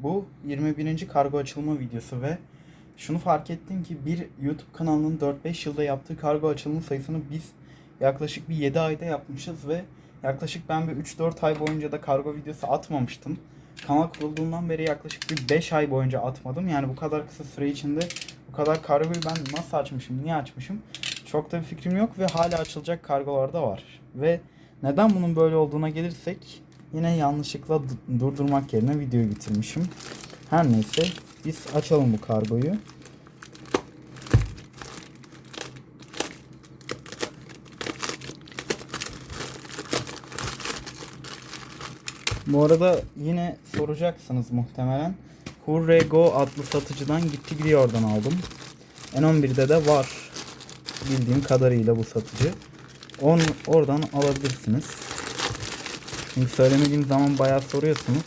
Bu 21. kargo açılma videosu ve şunu fark ettim ki bir YouTube kanalının 4-5 yılda yaptığı kargo açılımı sayısını biz yaklaşık bir 7 ayda yapmışız ve yaklaşık ben bir 3-4 ay boyunca da kargo videosu atmamıştım. Kanal kurulduğundan beri yaklaşık bir 5 ay boyunca atmadım. Yani bu kadar kısa süre içinde bu kadar kargoyu ben nasıl açmışım, niye açmışım? Çok da bir fikrim yok ve hala açılacak kargolar da var. Ve neden bunun böyle olduğuna gelirsek yine yanlışlıkla du- durdurmak yerine videoyu bitirmişim. Her neyse biz açalım bu kargoyu. Bu arada yine soracaksınız muhtemelen. Hurrego adlı satıcıdan gitti gidiyor oradan aldım. N11'de de var. Bildiğim kadarıyla bu satıcı. Onu oradan alabilirsiniz. Çünkü söylemediğim zaman bayağı soruyorsunuz.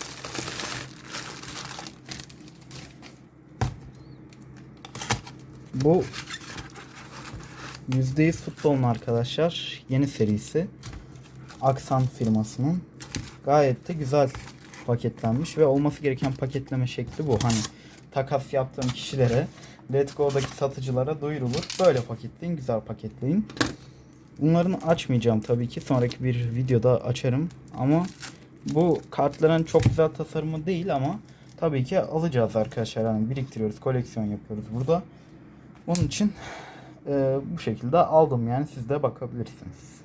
Bu %100 futbolun arkadaşlar yeni serisi. Aksan firmasının. Gayet de güzel paketlenmiş ve olması gereken paketleme şekli bu. Hani takas yaptığım kişilere, Let's Go'daki satıcılara duyurulur. Böyle paketleyin, güzel paketleyin. Bunların açmayacağım tabii ki. Sonraki bir videoda açarım. Ama bu kartların çok güzel tasarımı değil ama tabii ki alacağız arkadaşlar. Yani biriktiriyoruz, koleksiyon yapıyoruz burada. Onun için e, bu şekilde aldım yani siz de bakabilirsiniz.